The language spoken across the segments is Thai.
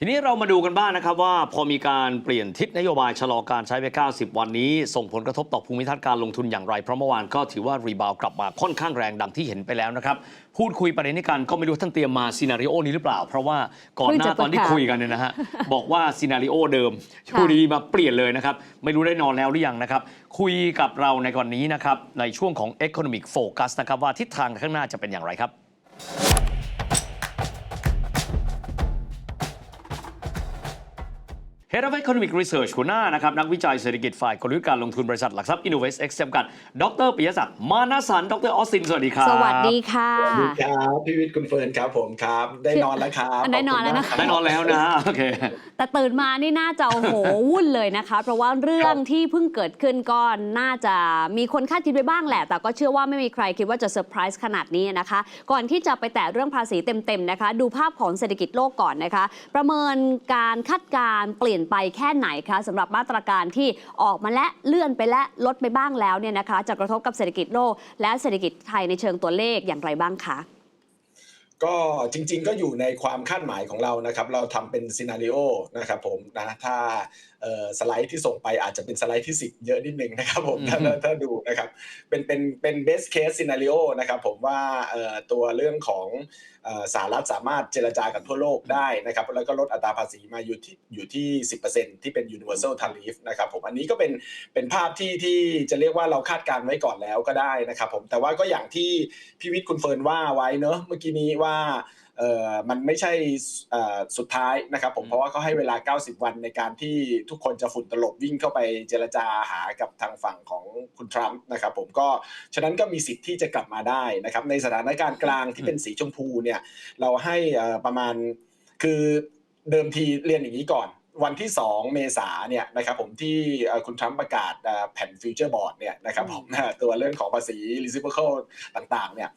ทีนี้เรามาดูกันบ้างนะครับว่าพอมีการเปลี่ยนทิศนโยบายชะลอการใช้ไป 90 วันนี้ ส่งผลกระทบต่อภูมิทัศน์การลงทุนอย่างไร เพราะเมื่อวานก็ถือว่ารีบาวกลับมาค่อนข้างแรงดังที่เห็นไปแล้วนะครับ พูดคุยประเด็นนี้กันก็ไม่รู้ท่านเตรียมมาซีนารีโอนี้หรือเปล่า เพราะว่าก่อนหน้าเพิ่งจะตอนที่ประกาศคุยกันเนี่ยนะฮะ บอกว่าซีนารีโอเดิมช่วงนี้มาเปลี่ยนเลยนะครับ ไม่รู้ได้นอนแล้วหรือยังนะครับ คุยกับเราในวันนี้นะครับในช่วงของ Economic Focus นะครับว่าทิศทางข้างหน้าจะเป็นอย่างไรครับ Head of Economic Research หัวหน้านะครับนักวิจัยเศรษฐกิจฝ่ายกลยุทธ์การลงทุนบริษัทหลักทรัพย์ Innovate X จำกัด ดรปิยศักดิ์มานาสัน ดรออสติน สวัสดีครับสวัสดีค่ะสวัสดีครับพี่วิทย์คุณเฟิร์นครับผมครับ ได้นอนแล้วครับได้นอนแล้วนะคะขบณได้มากนอนแล้วนะโอเคแต่ตื่นมานี่น่าจะโอ้โหวุ่นเลยนะคะ เพราะว่าเรื่องที่เพิ่งเกิดขึ้นก็น่าจะมีคนคาดคิดไว้บ้างแหละ แต่ก็เชื่อว่าไม่มีใครคิดว่าจะเซอร์ไพรส์ขนาดนี้นะคะ ก่อนที่จะไปแตะเรื่องภาษีเต็มๆนะคะ ดูภาพของเศรษฐกิจโลกก่อนนะคะ ประเมินการคาดการณ์เปลี่ยนไปแค่ไหนคะสำหรับมาตรการที่ออกมาและเลื่อนไปและลดไปบ้างแล้วเนี่ยนะคะจะกระทบกับเศรษฐกิจโลก และเศรษฐกิจไทยในเชิงตัวเลขอย่างไรบ้างคะก็จริงๆก็อยู่ในความคาดหมายของเรานะครับ เราทำเป็นซีนารีโอนะครับผมนะถ้าเอ่อสไลด์ที่ส่งไปอาจจะเป็นสไลด์ที่10เยอะนิดนึงนะครับผมถ้าอืมถ้าถ้าดูนะครับเป็นเป็นเป็น best case scenario นะครับผมว่าเอ่อตัวเรื่องของเอ่อ สหรัฐสามารถเจรจากับทั่วโลกได้นะครับแล้วก็ลดอัตราภาษีมาอยู่ที่อยู่ที่ 10%ที่เป็น universal tariff นะครับผมอันนี้ก็เป็นเป็นภาพที่ที่จะเรียกว่าเราคาดการณ์ไว้ก่อนแล้วก็ได้นะครับผมแต่ว่าก็อย่างที่พิวิทย์คุณเฟิร์นว่าไว้เนอะเมื่อกี้นี้ว่า เอ่อมันไม่ใช่เอ่อสุดท้ายนะครับผมเพราะว่าเขาให้เวลา 90 วันในการที่ทุกคนจะฝุ่นตลบวิ่งเข้าไปเจรจาหากับทางฝั่งของคุณทรัมป์นะครับผมก็ฉะนั้นก็มีสิทธิ์ที่จะกลับมาได้นะครับในสถานการณ์กลางที่เป็นสีชมพูเนี่ยเราให้เอ่อประมาณคือเดิมทีเรียนอย่างนี้ก่อนวันที่ 2 เมษาเนี่ยนะครับผมที่เอ่อคุณทรัมป์ประกาศเอ่อแผ่นฟิวเจอร์บอร์ดเนี่ยนะครับผมตัวเรื่องของภาษี reciprocal ต่างๆเนี่ย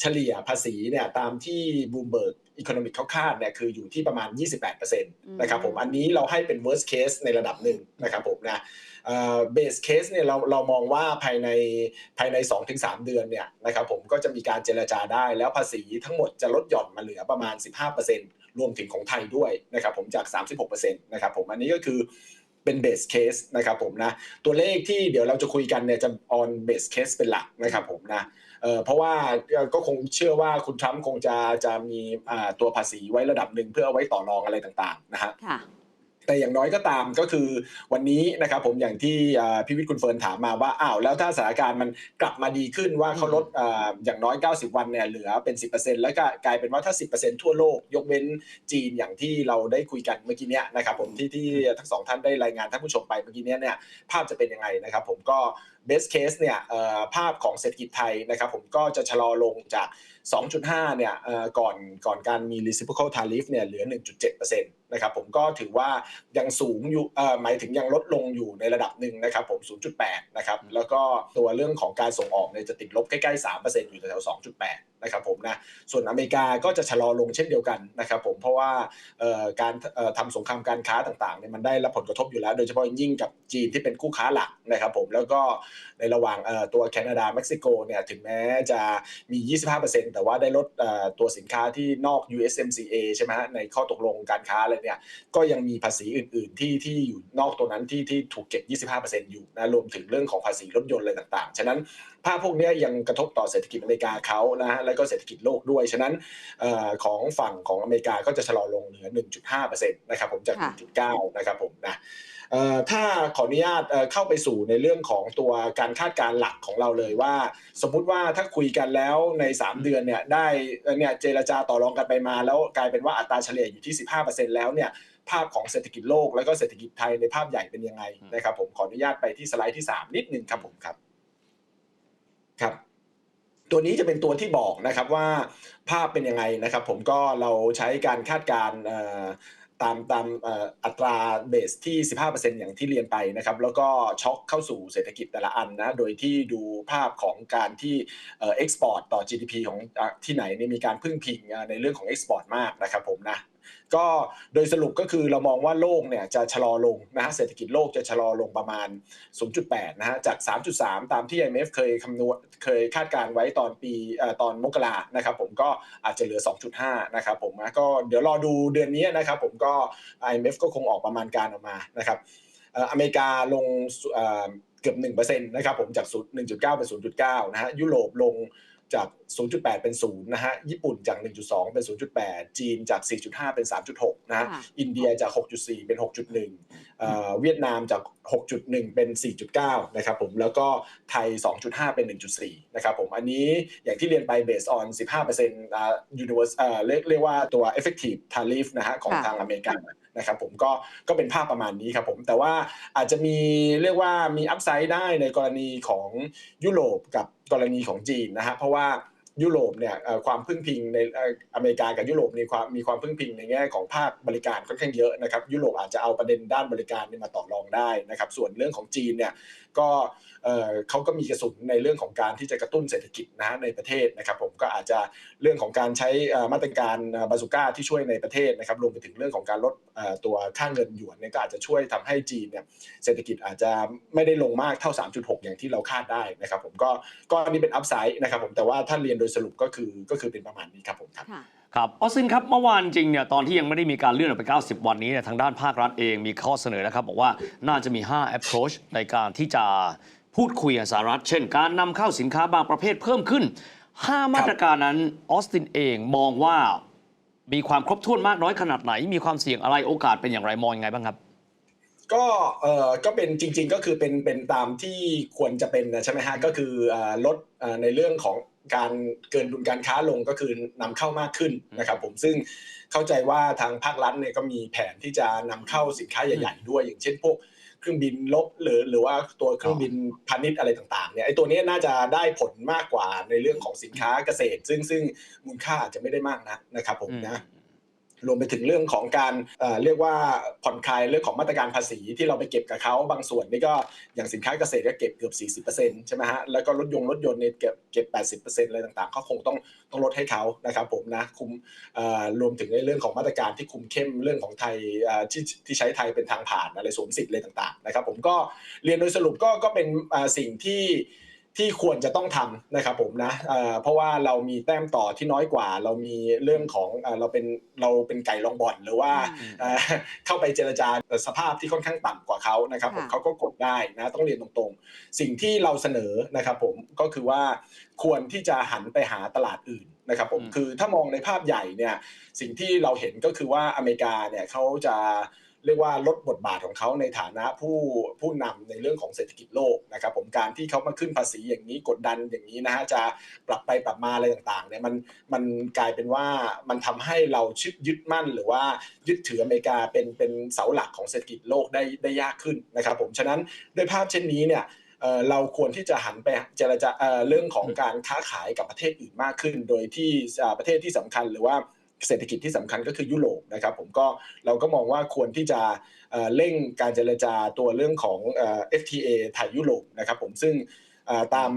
เฉลี่ยภาษีเนี่ยตามที่บูมเบิร์กอีโคโนมิกเขาคาดเนี่ยคืออยู่ที่ประมาณ 28%นะครับผมอันนี้เราให้เป็น worst case ในระดับหนึ่งนะครับผมนะเบสเคสเนี่ยเราเรามองว่าภายในภายใน 2-3 เดือนเนี่ยนะครับผมก็จะมีการเจรจาได้แล้วภาษีทั้งหมดจะลดหย่อนมาเหลือประมาณ 15%รวมถึงของไทยด้วยนะครับผมจาก 36%นะครับผมอันนี้ก็คือเป็นเบสเคสนะครับผมนะตัวเลขที่เดี๋ยวเราจะคุยกันเนี่ยจะ on base case เป็นหลักนะครับผมนะ เอ่อเพราะว่าก็คงเชื่อว่าคุณทรัมป์คงจะจะมีอ่าตัวภาษีไว้ระดับหนึ่งเพื่อเอาไว้ต่อรองอะไรต่างๆนะฮะค่ะแต่อย่างน้อยก็ตามก็คือวันนี้นะครับผมอย่างที่อ่าพี่วิทย์คุณเฟิร์นถามมาว่าอ้าวแล้วถ้าสถานการณ์มันกลับมาดีขึ้นว่าเขาลดอ่าอย่างน้อย 90 วันเนี่ยเหลือเป็น 10%แล้วก็กลายเป็นว่าถ้า 10%ทั่วโลก ยกเว้นจีนอย่างที่เราได้คุยกันเมื่อกี้เนี้ยนะครับผมที่ที่ทั้งสองท่านได้รายงานท่านผู้ชมไปเมื่อกี้เนี้ยเนี่ยภาพจะเป็นยังไงนะครับผมก็ เบสเคสเนี่ยภาพของเศรษฐกิจไทยนะครับผมก็จะชะลอลงจาก 2.5 เนี่ยก่อนก่อนการมี reciprocal tariff เนี่ยเหลือ 1.7%นะครับผมก็ถือว่ายังสูงอยู่หมายถึงยังลดลงอยู่ในระดับหนึ่งนะครับผม 0.8 นะครับแล้วก็ตัวเรื่องของการส่งออกเนี่ยจะติดลบใกล้ๆ 3%อยู่แถวๆ2.8นะครับผมนะส่วนอเมริกาก็จะชะลอลงเช่นเดียวกันนะครับผมเพราะว่าการเอ่อทำสงครามการค้าต่างๆเนี่ยมันได้รับผลกระทบอยู่แล้ว โดยเฉพาะยิ่งกับจีนที่เป็นคู่ค้าหลักนะครับผมแล้วก็ในระหว่างตัวแคนาดาเม็กซิโกเนี่ยถึงแม้จะมี 25%แต่ว่าได้ลดตัวสินค้าที่นอก USMCA ใช่ไหมฮะในข้อตกลงการค้าอะไรเนี่ยก็ยังมีภาษีอื่น ๆ ที่ที่อยู่นอกตัวนั้นที่ที่ถูกเก็บ 25%อยู่นะรวมถึงเรื่องของภาษีรถยนต์อะไรต่าง ๆ ฉะนั้นภาพพวกนี้ยังกระทบต่อเศรษฐกิจอเมริกาเขานะฮะแล้วก็เศรษฐกิจโลกด้วย ฉะนั้นเอ่อของฝั่งของอเมริกาก็จะชะลอลงเหลือ 1.5%นะครับผมจากค่ะ1.9 นะครับผมนะเอ่อถ้าขออนุญาตเอ่อเข้าไปสู่ในเรื่องของตัวการคาดการณ์หลักของเราเลยว่า สมมุติว่าถ้าคุยกันแล้วใน 3 เดือนเนี่ยได้เอ่อเนี่ยเจรจาต่อรองกันไปมา แล้วกลายเป็นว่าอัตราเฉลี่ยอยู่ที่ 15%แล้วเนี่ยภาพของเศรษฐกิจโลกแล้วก็เศรษฐกิจไทยในภาพใหญ่เป็นยังไงนะครับผมขออนุญาตไปที่สไลด์ที่ 3 นิดนึงครับผมครับครับ ตัวนี้จะเป็นตัวที่บอกนะครับว่าภาพเป็นยังไงนะครับ ผมก็เราใช้การคาดการณ์ตามตามอัตราเบสที่ 15%อย่างที่เรียนไปนะครับ แล้วก็ช็อคเข้าสู่เศรษฐกิจแต่ละอันนะ โดยที่ดูภาพของการที่เอ็กซ์พอร์ตต่อ GDP ของที่ไหนนี่มีการพึ่งพิงในเรื่องของเอ็กซ์พอร์ตมากนะครับผมนะ ก็โดยสรุปก็คือเรามองว่าโลกเนี่ยจะชะลอลงนะฮะเศรษฐกิจโลกจะชะลอลงประมาณ 0.8 นะฮะจาก 3.3 ตามที่ IMF เคยคำนวณเคยคาดการณ์ไว้ตอนปีตอนมกรานะครับผมก็อาจจะเหลือ 2.5 นะครับผมนะก็เดี๋ยวรอดูเดือนนี้นะครับผมก็ IMF ก็คงออกประมาณการออกมานะครับอเมริกาลงเกือบ1%นะครับผมจาก0 1.9เป็น 0.9 นะฮะยุโรปลง จาก 0.8 เป็น0นะฮะ ญี่ปุ่นจาก 1.2 เป็น 0.8 จีนจาก 4.5 เป็น 3.6 นะฮะค่ะอินเดียจาก 6.4 เป็น 6.1เอ่อเวียดนามจาก 6.1 เป็น 4.9 นะครับผม แล้วก็ไทย 2.5 เป็น 1.4 นะครับผม อันนี้อย่างที่เรียนไป based on 15%อ่า universe เอ่อเรียกเรียกว่าตัว effective tariff นะฮะของค่ะทางอเมริกานะครับผมก็ก็เป็นภาพประมาณนี้ครับผมแต่ว่าอาจจะมีเรียกว่ามีอัพไซด์ได้ในกรณีของยุโรปกับ กรณีของจีนนะฮะเพราะว่ายุโรปเนี่ยความพึ่งพิงในอเมริกากับยุโรปมีความมีความพึ่งพิงในแง่ของภาคบริการค่อนข้างเยอะนะครับยุโรปอาจจะเอาประเด็นด้านบริการนี่ยมาต่อรองได้นะครับส่วนเรื่องของจีนเนี่ยก็เขาก็มีกระสุนในเรื่องของการที่จะกระตุ้นเศรษฐกิจนะฮะในประเทศนะครับผมก็อาจจะเรื่องของการใช้มาตรการบาซูก้าที่ช่วยในประเทศนะครับรวมไปถึงเรื่องของการลดตัวค่าเงินหยวนเนี่ยก็อาจจะช่วยทำให้จีนเนี่ยเศรษฐกิจอาจจะไม่ได้ลงมากเท่า 3.6 อย่างที่เราคาดได้นะครับผมก็ก็อันนี้เป็นอัพไซด์นะครับผมแต่ว่าถ้าเรียนโดยสรุปก็คือก็คือเป็นประมาณนี้ครับผมครับ ค่ะครับออสซินครับเมื่อวานจริงเนี่ยตอนที่ยังไม่ได้มีการเลื่อนออกไป 90 วันนี้เนี่ยทางด้านภาครัฐเองมีข้อเสนอนะครับ บอกว่าน่าจะมี 5 approach ในการที่จะพูดคุยกับสหรัฐ เช่น การนำเข้าสินค้าบางประเภทเพิ่มขึ้น 5 มาตรการนั้นออสตินเองมองว่ามีความครบถ้วนมากน้อยขนาดไหน มีความเสี่ยงอะไรโอกาสเป็นอย่างไรมองยังไงบ้างครับก็เอ่อก็เป็นจริง ๆ ก็คือเป็นเป็นตามที่ควรจะเป็นนะใช่ไหมฮะก็คือเอ่อลดเอ่อในเรื่องของ การเกินดุลการค้าลงก็คือนำเข้ามากขึ้นนะครับผมซึ่งเข้าใจว่าทางภาครัฐเนี่ยก็มีแผนที่จะนำเข้าสินค้าใหญ่ ๆ ด้วย อย่างเช่นพวกเครื่องบินลบหรือหรือว่าตัวเครื่องบินพาณิชย์อะไรต่างๆเนี่ยไอ้ตัวเนี้ยน่าจะได้ผลมากกว่าในเรื่องของสินค้าเกษตร ซึ่งซึ่งมูลค่าอาจจะไม่ได้มากนักนะครับผมนะ รวมไปถึงเรื่องของการเรียกว่าผ่อนคลายเรื่องของมาตรการภาษีที่เราไปเก็บกับเขาบางส่วนนี่ก็อย่างสินค้าเกษตรก็เก็บเกือบ 40%ใช่ไหมฮะแล้วก็รถยนต์รถยนต์เนี่ยเก็บเก็บ 80%อะไรต่างๆก็คงต้องต้องลดให้เขานะครับผมนะคุมรวมถึงในเรื่องของมาตรการที่คุมเข้มเรื่องของไทยที่ที่ใช้ไทยเป็นทางผ่านอะไรสวมสิทธิ์อะไรต่างๆนะครับผมก็เรียนโดยสรุปก็ก็เป็นสิ่งที่ ที่ควรจะต้องทำนะครับผมนะเอ่อเพราะว่าเรามีแต้มต่อที่น้อยกว่า เรามีเรื่องของเอ่อเราเป็นเราเป็นไก่ลองบ่อนหรือว่าอืมเอ่อเข้าไปเจรจาสภาพที่ค่อนข้างต่ำกว่าเขานะครับผมค่ะเขาก็กดได้นะต้องเรียนตรงๆ สิ่งที่เราเสนอนะครับผมก็คือว่าควรที่จะหันไปหาตลาดอื่นนะครับผมอืมคือถ้ามองในภาพใหญ่เนี่ยสิ่งที่เราเห็นก็คือว่าอเมริกาเนี่ยเขาจะ เรียกว่าลดบทบาทของเขาในฐานะผู้ผู้นำในเรื่องของเศรษฐกิจโลกนะครับผมการที่เขามาขึ้นภาษีอย่างนี้กดดันอย่างนี้นะฮะจะปรับไปปรับมาอะไรต่างๆเนี่ยมันมันกลายเป็นว่ามันทำให้เราชึดยึดมั่น หรือว่ายึดถืออเมริกาเป็นเป็นเสาหลักของเศรษฐกิจโลกได้ได้ยากขึ้นนะครับผมฉะนั้นด้วยภาพเช่นนี้เนี่ยเราควรที่จะหันไปเจรจาเรื่องของการค้าขายกับประเทศอื่นมากขึ้น โดยที่ประเทศที่สำคัญหรือว่า เศรษฐกิจที่สำคัญก็คือยุโรปนะครับผมก็เราก็มองว่าควรที่จะเร่งการเจรจาตัวเรื่องของ FTA ไทยยุโรปนะครับผมซึ่งตาม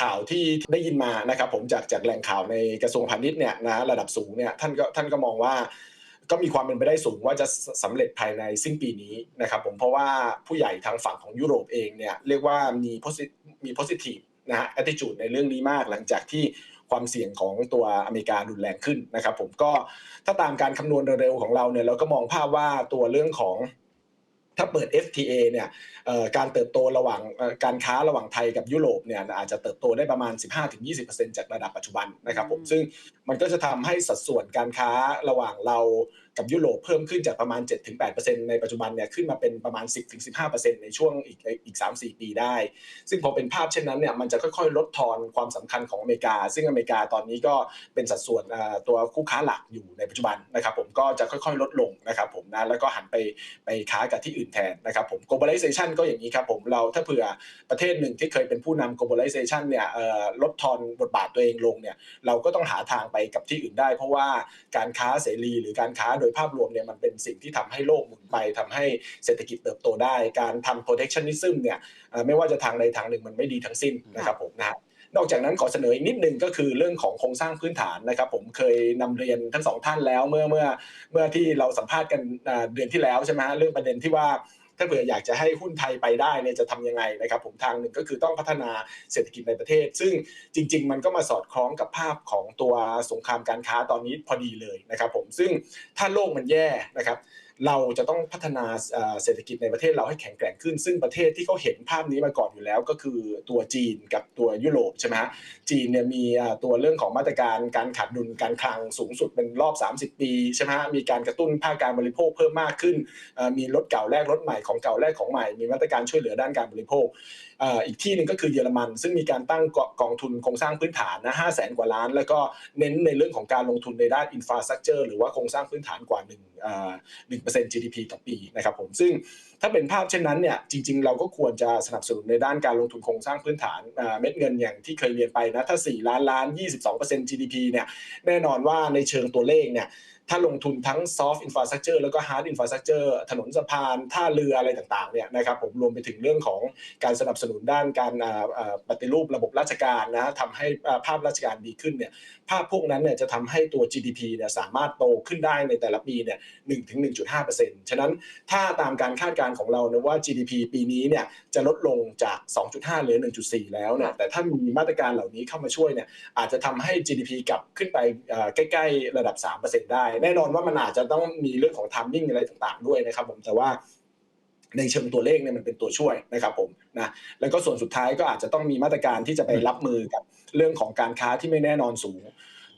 ข่าวที่ได้ยินมานะครับผมจากจากแหล่งข่าวในกระทรวงพาณิชย์เนี่ยนะระดับสูงเนี่ยท่านก็ท่านก็มองว่าก็มีความเป็นไปได้สูงว่าจะสสำเร็จภายในสิ้นปีนี้นะครับผมเพราะว่าผู้ใหญ่ทางฝั่งของยุโรปเองเนี่ยเรียกว่ามี posi- มี positive นะฮะ attitude ในเรื่องนี้มากหลังจากที่ ความเสี่ยงของตัวอเมริการุนแรงขึ้นนะครับผมก็ถ้าตามการคำนวณเร็วๆของเราเนี่ยเราก็มองภาพว่าตัวเรื่องของถ้าเปิด FTA เนี่ยเอ่อการเติบโตระหว่างเอ่อการค้าระหว่างไทยกับยุโรปเนี่ยอาจจะเติบโตได้ประมาณ 15-20%จากระดับปัจจุบันนะครับผมอืมซึ่งมันก็จะทำให้สัดส่วนการค้าระหว่างเรา กับยุโรปเพิ่มขึ้นจากประมาณ 7-8%ในปัจจุบันเนี่ยขึ้นมาเป็นประมาณ 10-15%ในช่วงอีกอีก 3-4 ปีได้ ซึ่งพอเป็นภาพเช่นนั้นเนี่ยมันจะค่อยๆ ลดทอนความสำคัญของอเมริกา ซึ่งอเมริกาตอนนี้ก็เป็นสัดส่วนตัวคู่ค้าหลักอยู่ในปัจจุบันนะครับผมก็จะค่อยๆ ลดลงนะครับผมนะแล้วก็หันไปไปค้ากับที่อื่นแทนนะครับผม globalization ก็อย่างนี้ครับผมเราถ้าเผื่อประเทศหนึ่งที่เคยเป็นผู้นำ globalization เนี่ยลดทอนบทบาทตัวเองลงเนี่ยเราก็ต้องหาทางไปกับที่อื่นได้ เพราะว่าการค้าเสรีหรือการค้าโดยภาพรวมเนี่ยมันเป็นสิ่งที่ทำให้โลกหมุนไปทำให้เศรษฐกิจเติบโตได้ การทำ protectionism เนี่ยเอ่อไม่ว่าจะทางใดทางหนึ่งมันไม่ดีทั้งสิ้นนะครับผมนะฮะนอกจากนั้นขอเสนออีกนิดนึงก็คือเรื่องของโครงสร้างพื้นฐานนะครับ ผมเคยนำเรียนทั้งสองท่านแล้วเมื่อเมื่อเมื่อที่เราสัมภาษณ์กันอ่าเดือนที่แล้วใช่ไหมฮะเรื่องประเด็นที่ว่า ถ้าเผื่ออยากจะให้หุ้นไทยไปได้เนี่ยจะทำยังไงนะครับผมทางหนึ่งก็คือต้องพัฒนาเศรษฐกิจในประเทศ ซึ่งจริง ๆ มันก็มาสอดคล้องกับภาพของตัวสงครามการค้าตอนนี้พอดีเลยนะครับผมซึ่งถ้าโลกมันแย่นะครับ เราจะต้องพัฒนาเศรษฐกิจในประเทศเราให้แข็งแกร่งขึ้น ซึ่งประเทศที่เขาเห็นภาพนี้มาก่อนอยู่แล้ว ก็คือตัวจีนกับตัวยุโรปใช่ไหมฮะจีนเนี่ยมีตัวเรื่องของมาตรการการขาดดุลการคลังสูงสุดเป็นรอบ 30 ปีใช่ไหมฮะมีการกระตุ้นภาคการบริโภคเพิ่มมากขึ้น มีรถเก่าแลกรถใหม่ของเก่าแลกของใหม่ มีมาตรการช่วยเหลือด้านการบริโภคอีกที่หนึ่งก็คือเยอรมัน ซึ่งมีการตั้งกองทุนโครงสร้างพื้นฐานนะห้าแสนกว่าล้าน แล้วก็เน้นในเรื่องของการลงทุนในด้านอินฟราสตรักเจอร์หรือว่าโครงสร้างพื้นฐานกว่า1อ่า1% GDP ต่อปีนะครับผมซึ่งถ้าเป็นภาพเช่นนั้นเนี่ยจริง ๆ เราก็ควรจะสนับสนุนในด้านการลงทุนโครงสร้างพื้นฐานเม็ดเงินอย่างที่เคยเรียนไปนะถ้า 4 ล้านล้าน 22% GDP เนี่ยแน่นอนว่าในเชิงตัวเลขเนี่ย ถ้าลงทุนทั้ง soft infrastructure แล้วก็ hard infrastructure ถนนสะพานท่าเรืออะไรต่างๆเนี่ยนะครับผมรวมไปถึงเรื่องของการสนับสนุนด้านการปฏิรูประบบราชการนะทำให้ภาพราชการดีขึ้นเนี่ยภาพพวกนั้นเนี่ยจะทำให้ตัว GDP เนี่ยสามารถโตขึ้นได้ในแต่ละปีเนี่ย1ถึง1.5%ฉะนั้นถ้าตามการคาดการณ์ของเรานะว่า GDP ปีนี้เนี่ย จะลดลงจาก 2.5 เหลือ 1.4 แล้วเนี่ยแต่ถ้ามีมาตรการเหล่านี้เข้ามาช่วยเนี่ยอาจจะทำให้ GDP กลับขึ้นไปเอ่อใกล้ๆ ระดับ 3%ได้ แน่นอนว่ามันอาจจะต้องมีเรื่องของ timing อะไรต่างๆ ด้วยนะครับผมแต่ว่าในเชิงตัวเลขเนี่ยมันเป็นตัวช่วยนะครับผมนะแล้วก็ส่วนสุดท้ายก็อาจจะต้องมีมาตรการที่จะไปรับมือกับเรื่องของการค้าที่ไม่แน่นอนสูง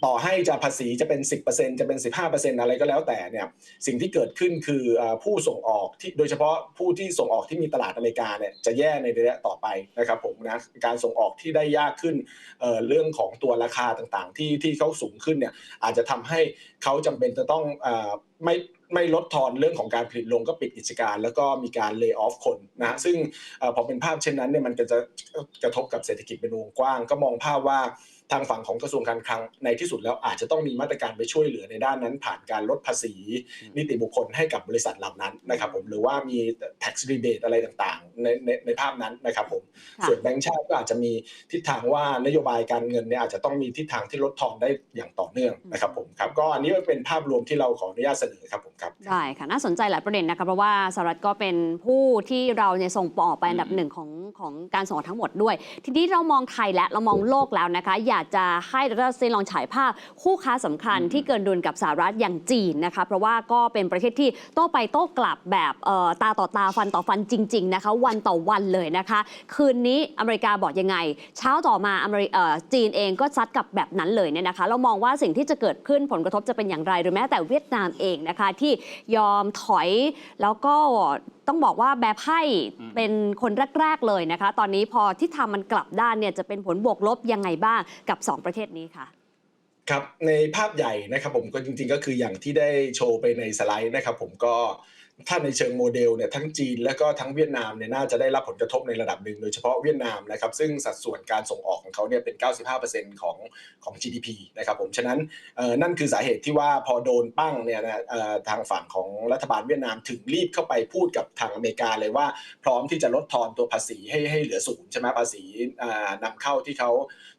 ต่อให้จะภาษีจะเป็น 10%จะเป็น 15%อะไรก็แล้วแต่เนี่ยสิ่งที่เกิดขึ้นคือผู้ส่งออกที่โดยเฉพาะผู้ที่ส่งออกที่มีตลาดอเมริกาเนี่ยจะแย่ในระยะต่อไปนะครับผมนะการส่งออกที่ได้ยากขึ้นเเรื่องของตัวราคาต่างๆ ที่ที่เขาสูงขึ้นเนี่ยอาจจะทำให้เขาจำเป็นจะต้องอไม่ไม่ลดทอนเรื่องของการผลิตลงก็ปิดกิจการ แล้วก็มีการเลิกออฟคนนะซึ่งพอเป็นภาพเช่นนั้นเนี่ยมันก็จะกระทบกับเศรษฐกิจเป็นวงกว้าง ก็มองภาพว่า ทางฝั่งของกระทรวงการคลังในที่สุดแล้วอาจจะต้องมีมาตรการไปช่วยเหลือในด้านนั้น ผ่านการลดภาษี นิติบุคคลให้กับบริษัทเหล่านั้นนะครับผมหรือว่ามี tax rebate อะไรต่างๆ ในในในภาพนั้นนะครับผมค่ะส่วนแบงก์ชาติก็อาจจะมีทิศทางว่านโยบายการเงินเนี่ยอาจจะต้องมีทิศทางที่ลดทอนได้อย่างต่อเนื่องนะครับผมครับก็อันนี้ก็เป็นภาพรวมที่เราขออนุญาตเสนอครับผมครับได้ค่ะน่าสนใจหลายประเด็นนะคะเพราะว่าสหรัฐก็เป็นผู้ที่เราเนี่ยส่งออกไปอันดับหนึ่งของของการส่งออกทั้งหมดด้วย ทีนี้เรามองไทยและเรามองโลกแล้วนะคะอยากจะให้ดรซีลองฉายภาพคู่ค้าสำคัญที่เกินดุลกับสหรัฐอย่างจีนนะคะ เพราะว่าก็เป็นประเทศที่โต้ไปโต้กลับแบบเอ่อตาต่อตาฟันต่อฟันจริง ๆ นะคะ วันต่อวันเลยนะคะ คืนนี้อเมริกาบอกยังไง เช้าต่อมาอเมริเอ่อจีนเองก็ซัดกลับแบบนั้นเลยเนี่ยนะคะ เรามองว่าสิ่งที่จะเกิดขึ้นผลกระทบจะเป็นอย่างไรหรือแม้แต่เวียดนามเองนะคะที่ยอมถอยแล้วก็ ต้องบอกว่าแบบให้เป็นคนแรก ๆ เลยนะคะ ตอนนี้พอที่ทำมันกลับด้านเนี่ยจะเป็นผลบวกลบยังไงบ้างกับ 2 ประเทศนี้ค่ะครับในภาพใหญ่นะครับผมก็จริงๆก็คืออย่างที่ได้โชว์ไปในสไลด์นะครับผมก็ ถ้าในเชิงโมเดลเนี่ยทั้งจีนและก็ทั้งเวียดนามเนี่ยน่าจะได้รับผลกระทบในระดับหนึ่งโดยเฉพาะเวียดนามนะครับซึ่งสัดส่วนการส่งออกของเขาเนี่ยเป็น 95%ของของ GDP นะครับผมฉะนั้นนั่นคือสาเหตุที่ว่าพอโดนปั้งเนี่ยนะทางฝั่งของรัฐบาลเวียดนามถึงรีบเข้าไปพูดกับทางอเมริกาเลยว่า พร้อมที่จะลดทอนตัวภาษีให้ให้เหลือศูนย์ใช่ไหมภาษีอ่านำเข้าที่เขา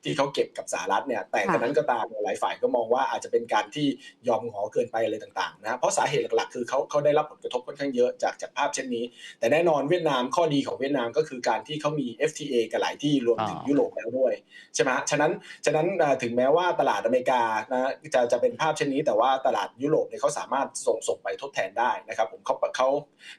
ที่เขาเก็บกับสหรัฐเนี่ยแต่กระนั้นก็ตามหลายฝ่ายก็มองว่าอาจจะเป็นการที่ยอมหอเกินไปอะไรต่างๆนะเพราะสาเหตุหลักๆคือเขาเขาได้รับผลกระทบค่อนข้างเยอะจากจากภาพเช่นนี้ แต่แน่นอนเวียดนามข้อดีของเวียดนามก็คือการที่เขามี FTA กับหลายที่รวมถึงอ่ายุโรปแล้วด้วยใช่ไหมฮะฉะนั้นฉะนั้นเอ่อถึงแม้ว่าตลาดอเมริกานะจะจะเป็นภาพเช่นนี้ แต่ว่าตลาดยุโรปเนี่ยเขาสามารถส่งส่งไปทดแทนได้นะครับผมเขาเขา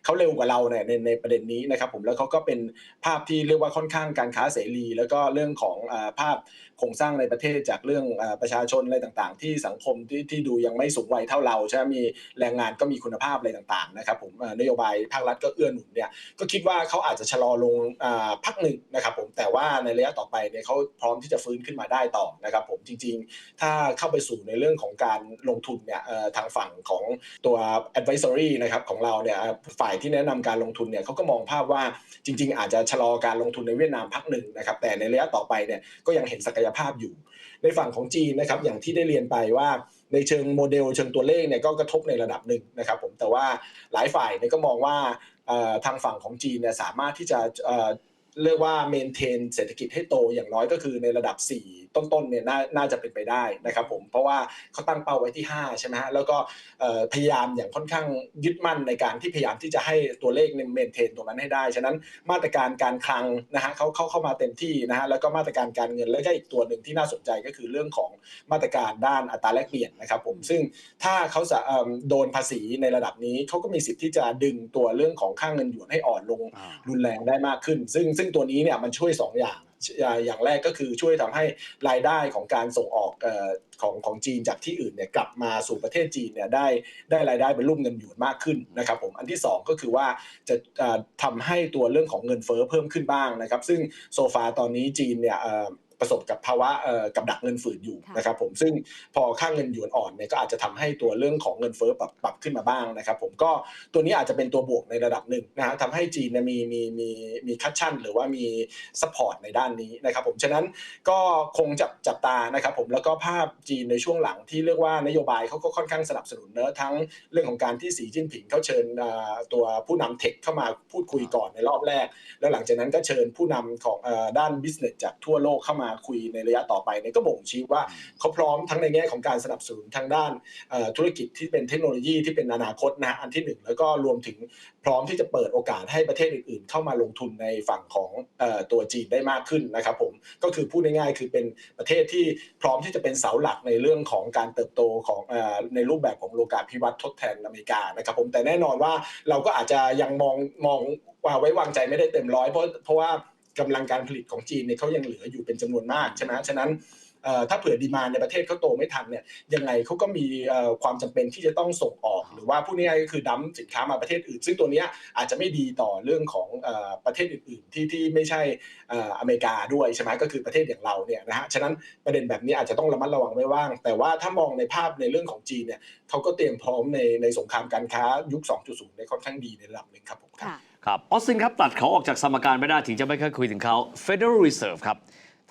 เขาเร็วกว่าเราเนี่ยในในประเด็นนี้นะครับผมแล้วเขาก็เป็นภาพที่เรียกว่าค่อนข้างการค้าเสรี แล้วก็เรื่องของเอ่อภาพ โครงสร้างในประเทศจากเรื่องประชาชนอะไรต่างๆ ที่สังคมที่ที่ดูยังไม่สูงวัยเท่าเราใช่ไหมมีแรงงานก็มีคุณภาพอะไรต่างๆนะครับผมนโยบายภาครัฐก็เอื้อหนุนเนี่ยก็คิดว่าเขาอาจจะชะลอลงอ่าพักหนึ่งนะครับผมแต่ว่าในระยะต่อไปเนี่ยเขาพร้อมที่จะฟื้นขึ้นมาได้ต่อนะครับผมจริง ๆ ถ้าเข้าไปสู่ในเรื่องของการลงทุนเนี่ยทางฝั่งของตัว advisory นะครับของเราเนี่ยฝ่ายที่แนะนำการลงทุนเนี่ยเขาก็มองภาพว่าจริง ๆ อาจจะชะลอการลงทุนในเวียดนามพักหนึ่งนะครับแต่ในระยะต่อไปเนี่ยก็ยังเห็นศักยภาพอยู่ ในฝั่งของจีนนะครับอย่างที่ได้เรียนไปว่าในเชิงโมเดลเชิงตัวเลขเนี่ยก็กระทบในระดับหนึ่งนะครับผมแต่ว่าหลายฝ่ายเนี่ยก็มองว่าทางฝั่งของจีนเนี่ยสามารถที่จะ เอ่อเรียกว่าเมนเทนเศรษฐกิจให้โตอย่างน้อยก็คือในระดับ 4 ต้นๆเนี่ยนาน่าจะเป็นไปได้นะครับผมเพราะว่าเขาตั้งเป้าไว้ที่ 5 ใช่ไหมฮะแล้วก็เอ่อพยายามอย่างค่อนข้างยึดมั่นในการที่พยายามที่จะให้ตัวเลขในเมนเทนตรงนั้นให้ได้ ฉะนั้นมาตรการการคลังนะฮะเขาเขาเข้ามาเต็มที่นะฮะแล้วก็มาตรการการเงินแล้วก็อีกตัวหนึ่งที่น่าสนใจก็คือเรื่องของมาตรการด้านอัตราแลกเปลี่ยนนะครับผมซึ่งถ้าเขาจะเอิ่มโดนภาษีในระดับนี้เขาก็มีสิทธิ์ที่จะดึงตัวเรื่องของค่างเงินหยวนให้อ่อนลงอ่ารุนแรงได้มากขึ้น ซึ่งซึ่งตัวนี้เนี่ยมันช่วย 2 อย่างอย่างแรกก็คือช่วยทำให้รายได้ของการส่งออกของของจีนจากที่อื่นเนี่ยกลับมาสู่ประเทศจีนเนี่ยได้ได้รายได้เป็นรูปเงินหยวนมากขึ้นนะครับผมอันที่ 2 ก็คือว่าจะทำทำให้ตัวเรื่องของเงินเฟ้อเพิ่มขึ้นบ้างนะครับ ซึ่งโซฟาตอนนี้จีนเนี่ย ประสบกับภาวะเอ่อกับดักเงินฝืดอยู่ค่ะนะครับผมซึ่งพอค่าเงินหยวนอ่อนเนี่ยก็อาจจะทำให้ตัวเรื่องของเงินเฟ้อปรับปรับขึ้นมาบ้างนะครับผมก็ตัวนี้อาจจะเป็นตัวบวกในระดับหนึ่งนะฮะทำให้จีนเนี่ยมีมีมีมีคัชชั่น หรือว่ามีซัพพอร์ตในด้านนี้นะครับผมฉะนั้นก็คงจับจับตานะครับผมแล้วก็ภาพจีนในช่วงหลังที่เรียกว่านโยบายเขาก็ค่อนข้างสนับสนุนเนอะทั้งเรื่องของการที่สีจิ้นผิงเขาเชิญอ่าตัวผู้นำเทคเข้ามาพูดคุยก่อนในรอบแรก แล้วหลังจากนั้นก็เชิญผู้นำของเอ่อด้านบิสเนสจากทั่วโลกเข้ามาคุยในระยะต่อไปเนี่ยก็บ่งชี้ว่าเขาพร้อมทั้งในแง่ของการสนับสนุนทางด้านเอ่อธุรกิจที่เป็นเทคโนโลยีที่เป็นอนาคตนะฮะอันที่หนึ่งแล้วก็รวมถึงพร้อมที่จะเปิดโอกาสให้ประเทศอื่นๆ เข้ามาลงทุนในฝั่งของเอ่อตัวจีนได้มากขึ้นนะครับผมก็คือพูดง่ายๆคือเป็นประเทศที่พร้อมที่จะเป็นเสาหลักในเรื่องของการเติบโตของเอ่อในรูปแบบของโลกาภิวัตน์ทดแทนอเมริกานะครับผมแต่แน่นอนว่าเราก็อาจจะยังมองมองว่าไว้วางใจไม่ได้เต็มร้อยเพราะเพราะว่า กำลังการผลิตของจีนเนี่ยเขายังเหลืออยู่เป็นจำนวนมากใช่ไหมฉะนั้นเอ่อถ้าเผื่อดีมานในประเทศเขาโตไม่ทันเนี่ยยังไงเขาก็มีเอ่อความจำเป็นที่จะต้องส่งออก หรือว่าพูดง่ายๆก็คือดั้มสินค้ามาประเทศอื่น ซึ่งตัวเนี้ยอาจจะไม่ดีต่อเรื่องของเอ่อประเทศอื่น ๆ ที่ที่ไม่ใช่เอ่ออเมริกาด้วยใช่ไหมก็คือประเทศอย่างเราเนี่ยนะฮะฉะนั้นประเด็นแบบนี้อาจจะต้องระมัดระวังไว้ว่าง แต่ว่าถ้ามองในภาพในเรื่องของจีนเนี่ยเขาก็เตรียมพร้อมในในสงครามการค้ายุค 2.0ได้ค่อนข้างดีในระดับหนึ่งครับผมครับ ค่ะครับออสตินครับตัดเขาออกจากสมการไม่ได้ถึงจะไม่ค่อยคุยถึงเขา Federal Reserve ครับ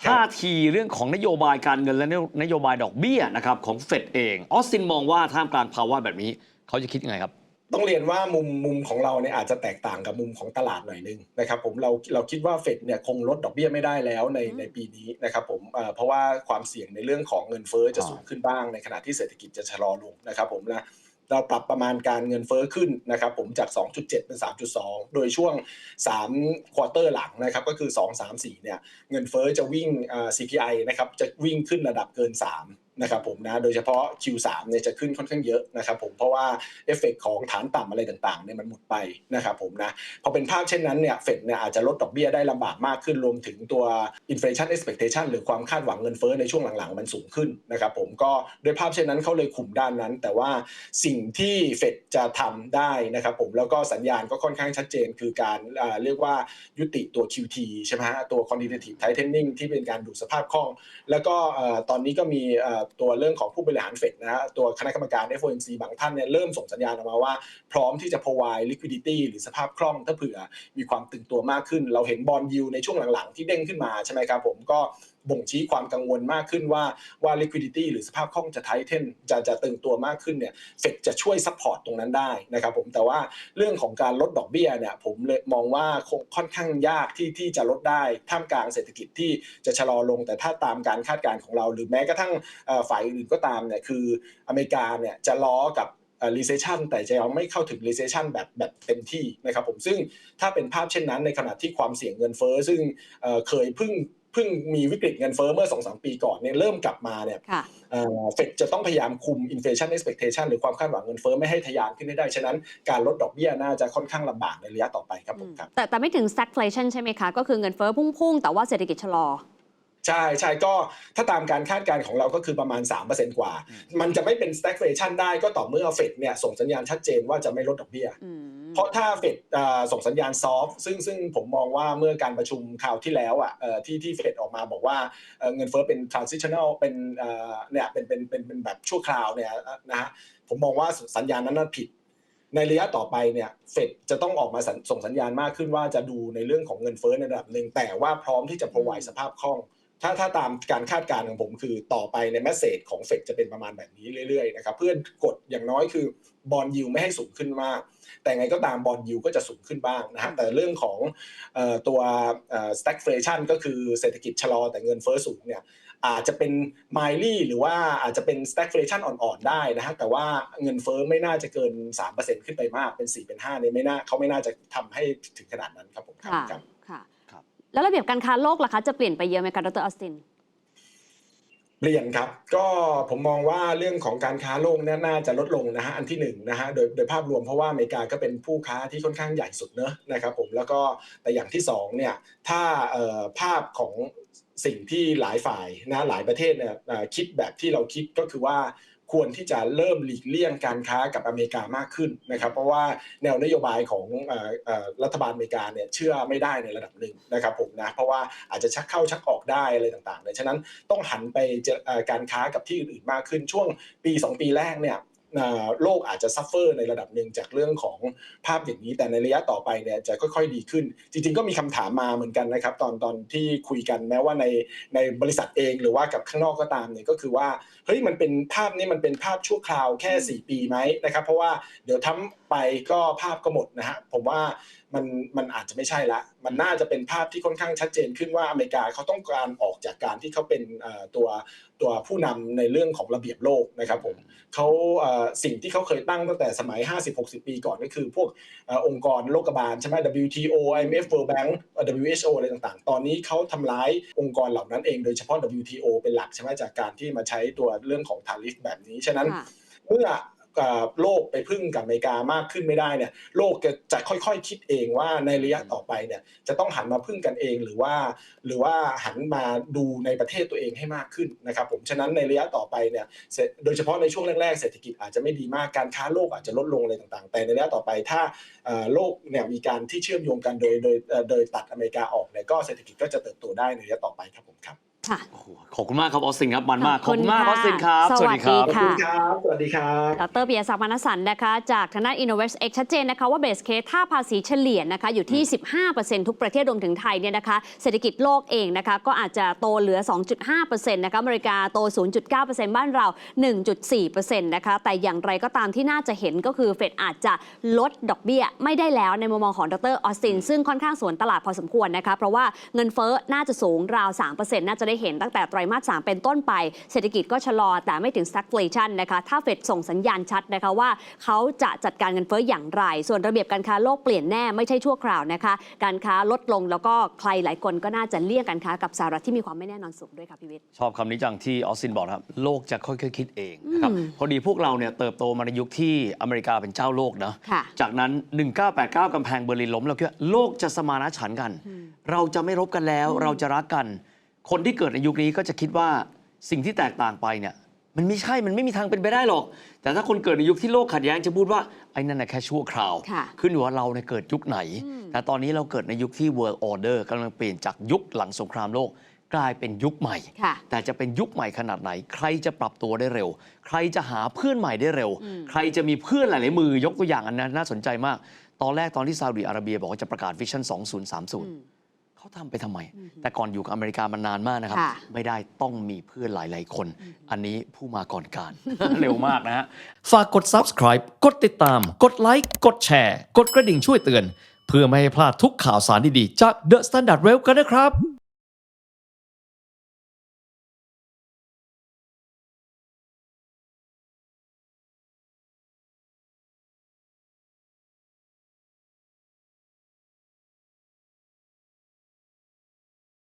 ครับท่าทีเรื่องของนโยบายการเงินและนโยบายดอกเบี้ยนะครับของเฟดเองออสตินมองว่าท่ามกลางภาวะแบบนี้ เขาจะคิดยังไงครับ ต้องเรียนว่ามุมมุมของเราเนี่ยอาจจะแตกต่างกับมุมของตลาดหน่อยนึงนะครับผมเราเราคิดว่าเฟดเนี่ยคงลดดอกเบี้ยไม่ได้แล้วในอืมในปีนี้นะครับผมเอ่อเพราะว่าความเสี่ยงในเรื่องของเงินเฟ้อจะอ่าสูงขึ้นบ้างในขณะที่เศรษฐกิจจะชะลอลงนะครับผมนะ เราปรับประมาณการเงินเฟ้อขึ้นนะครับผมจาก 2.7 เป็น 3.2 โดยช่วง 3 ควอเตอร์หลังนะครับก็คือ 2 3 4 เนี่ยเงินเฟ้อจะวิ่งอ่อ CPI นะครับจะวิ่งขึ้นระดับเกิน 3 นะครับผมนะโดยเฉพาะ Q3 เนี่ยจะขึ้นค่อนข้างเยอะนะครับผมเพราะว่าเอฟเฟกของฐานต่ำอะไรต่างๆเนี่ยมันหมดไปนะครับผมนะพอเป็นภาพเช่นนั้นเนี่ยเฟดเนี่ยอาจจะลดดอกเบี้ยได้ลำบากมากขึ้นรวมถึงตัว inflation expectation หรือความคาดหวังเงินเฟ้อในช่วงหลังๆ มันสูงขึ้นนะครับผมก็ด้วยภาพเช่นนั้นเขาเลยคุมด้านนั้น แต่ว่าสิ่งที่เฟดจะทำได้นะครับผมแล้วก็สัญญาณก็ค่อนข้างชัดเจนคือการเรียกว่ายุติตัว QT ใช่ไหมฮะตัว quantitative tightening ที่เป็นการดูดสภาพคล่อง แล้วก็ตอนนี้ก็มีตัวเรื่องของผู้บริหารเฟดนะฮะตัวคณะกรรมการ FOMC บางท่านเนี่ยเริ่มส่งสัญญาณออกมาว่า พร้อมที่จะ provide liquidity หรือสภาพคล่องถ้าเผื่อมีความตึงตัวมากขึ้น เราเห็นบอลยูในช่วงหลังๆ ที่เด้งขึ้นมาใช่ไหมครับผมก็ บ่งชี้ความกังวลมากขึ้นว่าว่า liquidity หรือสภาพคล่องจะไทเทนจะจะตึงตัวมากขึ้นเนี่ยเฟดจะช่วยซัพพอร์ตตรงนั้นได้นะครับผมแต่ว่าเรื่องของการลดดอกเบี้ยเนี่ยผมเลยมองว่าคงค่อนข้างยากที่ที่จะลดได้ท่ามกลางเศรษฐกิจที่จะชะลอลง แต่ถ้าตามการคาดการณ์ของเรา หรือแม้กระทั่งฝ่ายอื่นก็ตามเนี่ยคืออเมริกาเนี่ยจะล้อกับ recession แต่จะยังไม่เข้าถึง recession แบบแบบเต็มที่นะครับผมซึ่งถ้าเป็นภาพเช่นนั้นในขณะที่ความเสี่ยงเงินเฟ้อซึ่งเคยพิ่ง พิ่งมีวิกฤตเงินเฟ้อเมื่อ2-3ปีก่อนเนี่ยเริ่มกลับมาเนี่ยค่ะเฟดจะต้องพยายามคุม inflation expectation หรือความคาดหวังเงินเฟ้อไม่ให้ทะยานขึ้นให้ได้ ฉะนั้นการลดดอกเบี้ยน่าจะค่อนข้างลำบากในระยะต่อไปครับผมครับแต่แต่ไม่ถึง stagflation ใช่ไหมคะ ก็คือเงินเฟ้อพุ่งๆ แต่ว่าเศรษฐกิจชะลอ ใช่ใช่ก็ถ้าตามการคาดการณ์ของเราก็คือประมาณ 3%กว่า มันจะไม่เป็น stagflation ได้ก็ต่อเมื่อเฟดเนี่ยส่งสัญญาณชัดเจนว่าจะไม่ลดดอกเบี้ยอืมเพราะถ้าเฟดอ่าส่งสัญญาณซอฟซึ่งซึ่งผมมองว่าเมื่อการประชุมคราวที่แล้วอะเอ่อที่ที่เฟดออกมาบอกว่าเอ่อเงินเฟ้อเป็น transitional เป็นเอ่อเนี่ยเป็นเป็นเป็นเป็นแบบชั่วคราวเนี่ยนะฮะผมมองว่าสัญญาณนั้นน่ะผิดในระยะต่อไปเนี่ยเฟดจะต้องออกมาสัญส่งสัญญาณมากขึ้นว่าจะดูในเรื่องของเงินเฟ้อในระดับหนึ่งแต่ว่าพร้อมที่จะ provide สภาพคล่อง ถ้าถ้าตามการคาดการณ์ของผมคือต่อไปในแมสเซจของเฟดจะเป็นประมาณแบบนี้เรื่อยๆนะครับเพื่อนกดอย่างน้อยคือบอลยิวไม่ให้สูงขึ้นมาก แต่ไงก็ตามบอลยิวก็จะสูงขึ้นบ้างนะฮะแต่เรื่องของเอ่อตัวเอ่อ stagflation ก็คือเศรษฐกิจชะลอแต่เงินเฟ้อสูงเนี่ยอาจจะเป็น mildly หรือว่าอาจจะเป็น stagflation อ่อนๆได้นะฮะแต่ว่าเงินเฟ้อไม่น่าจะเกิน 3%ขึ้นไปมากเป็น 4 เป็น5เนี่ยไม่น่าเขาไม่น่าจะทำให้ถึงขนาดนั้นครับผมครับ แล้วระเบียบการค้าโลกล่ะคะจะเปลี่ยนไปเยอะไหมคะดรออสตินเปลี่ยนครับก็ผมมองว่าเรื่องของการค้าโลกเนี่ยน่าจะลดลงนะฮะอันที่หนึ่งนะฮะโดยโดยภาพรวมเพราะว่าอเมริกาก็เป็นผู้ค้าที่ค่อนข้างใหญ่สุดเนอะนะครับผมแล้วก็แต่อย่างที่สองเนี่ยถ้าภาพของสิ่งที่หลายฝ่ายนะหลายประเทศเนี่ยคิดแบบที่เราคิดก็คือว่า ควรที่จะเริ่มหลีกเลี่ยงการค้ากับอเมริกามากขึ้นนะครับ เพราะว่าแนวนโยบายของรัฐบาลอเมริกาเนี่ยเชื่อไม่ได้ในระดับหนึ่งนะครับผมนะเพราะว่าอาจจะชักเข้าชักออกได้อะไรต่างๆเลยฉะนั้นต้องหันไปเจอการค้ากับที่อื่นๆมากขึ้นช่วงปี 2 ปีแรกเนี่ย โลกอาจจะซัฟเฟอร์ในระดับหนึ่งจากเรื่องของภาพอย่างนี้ แต่ในระยะต่อไปเนี่ยจะค่อย ๆ ดีขึ้น จริง ๆ ก็มีคำถามมาเหมือนกันนะครับ ตอนตอนที่คุยกันแม้ว่าในในบริษัทเองหรือว่ากับข้างนอกก็ตามเนี่ยก็คือว่าเฮ้ยมันเป็นภาพนี้มันเป็นภาพชั่วคราวแค่ 4 ปีไหมนะครับ เพราะว่าเดี๋ยวทำไปก็ภาพก็หมดนะฮะผมว่ามันมันอาจจะไม่ใช่ละ มันน่าจะเป็นภาพที่ค่อนข้างชัดเจนขึ้นว่าอเมริกาเขาต้องการออกจากการที่เขาเป็นเอ่อตัวตัวผู้นำในเรื่องของระเบียบโลกนะครับผมเขาเอ่อสิ่งที่เขาเคยตั้งตั้งแต่สมัย 50-60 ปีก่อนก็คือพวกเอ่อองค์กรโลกบาลใช่ไหม WTO IMF World Bank เอ่อ WHO อะไรต่างๆ ตอนนี้เขาทำร้ายองค์กรเหล่านั้นเองโดยเฉพาะ WTO เป็นหลักใช่ไหมจากการที่มาใช้ตัวเรื่องของทาริฟแบบนี้ ฉะนั้นค่ะเมื่อเอ่อ โลกไปพึ่งกับอเมริกามากขึ้นไม่ได้เนี่ยโลกจะค่อยๆคิดเองว่าในระยะต่อไปเนี่ยจะต้องหันมาพึ่งกันเองหรือว่า หรือว่าหันมาดูในประเทศตัวเองให้มากขึ้นนะครับผมฉะนั้นในระยะต่อไปเนี่ยโดยเฉพาะในช่วงแรกๆเศรษฐกิจอาจจะไม่ดีมากการค้าโลกอาจจะลดลงอะไรต่างๆ แต่ในระยะต่อไปถ้าโลกเนี่ยมีการที่เชื่อมโยงกันโดยโดยโดยตัดอเมริกาออกเนี่ยก็เศรษฐกิจก็จะเติบโตได้ในระยะต่อไปครับผมครับ ค่ะโอ้โหขอบคุณมากครับออสตินครับมันมากขขออบบคุคุณณมากออสตินครับค่ะสวัสดีครับสวัสดีขอบคุณครับสวัสดีครับดรปิยศักดิ์มานสันนะคะ จากทางด้าน Innovest X ชัดเจนนะคะว่าเบสเคสถ้าภาษีเฉลี่ยนะคะอยู่ที่ 15%ทุกประเทศรวมถึงไทยเนี่ยนะคะเศรษฐกิจโลกเองนะคะก็อาจจะโตเหลือ 2.5%นะคะอเมริกาโต 0.9%บ้านเรา 1.4%นะคะแต่อย่างไรก็ตามที่น่าจะเห็นก็คือเฟดอาจจะลดดอกเบี้ยไม่ได้แล้วในมุมมองของดรออสตินซึ่งค่อนข้างสวนตลาดพอสมควรนะคะเพราะว่าเงินเฟ้อน่าจะสูงราว 3%น่าจะได้เห็นตั้งแต่ไตรมาส 3 เป็นต้นไป เศรษฐกิจก็ชะลอแต่ไม่ถึง stagflation นะคะ ถ้าเฟดส่งสัญญาณชัดนะคะว่า เขาจะจัดการเงินเฟ้ออย่างไร ส่วนระเบียบการค้าโลกเปลี่ยนแน่ไม่ใช่ชั่วคราวนะคะ การค้าลดลงแล้วก็ใครหลายคนก็น่าจะเลี่ยงการค้ากับสหรัฐที่มีความไม่แน่นอนสูงด้วยค่ะพี่วิทย์ชอบคำนี้จังที่ออสตินบอกนะครับโลกจะค่อยๆคิดเองนะครับอืมพอดีพวกเราเนี่ยเติบโตมาในยุคที่อเมริกาเป็นเจ้าโลกนะค่ะจากนั้น 1989กำแพงเบอร์ลินล้มเราคิดว่าโลกจะสมานฉันท์กัน เราจะไม่รบกันแล้วเราจะรักกัน คนที่เกิดในยุคนี้ก็จะคิดว่าสิ่งที่แตกต่างไปเนี่ยมันไม่ใช่ มันไม่มีทางเป็นไปได้หรอก แต่ถ้าคนเกิดในยุคที่โลกขัดแย้งจะพูดว่าไอ้นั่นน่ะแค่ชั่วคราวค่ะขึ้นอยู่ว่าเราเนี่ยเกิดยุคไหน แต่ตอนนี้เราเกิดในยุคที่ world order กำลังเปลี่ยนจากยุคหลังสงครามโลกกลายเป็นยุคใหม่ค่ะแต่จะเป็นยุคใหม่ขนาดไหน ใครจะปรับตัวได้เร็ว ใครจะหาเพื่อนใหม่ได้เร็ว ใครจะมีเพื่อนหลายๆมือยกตัวอย่างอันนั้นน่าสนใจมาก ตอนแรกตอนที่ซาอุดิอาระเบียบอกว่าจะประกาศวิชั่น 2030 เขาทำไปทำไม แต่ก่อนอยู่กับอเมริกามานานมากนะครับค่ะไม่ได้ต้องมีเพื่อนหลาย ๆ คน อันนี้ผู้มาก่อนการ เร็วมากนะฮะ ฝากกด subscribe กดติดตาม กดไลค์ กดแชร์ กดกระดิ่งช่วยเตือน เพื่อไม่ให้พลาดทุกข่าวสารดี ๆ จาก The Standard Well กันนะครับ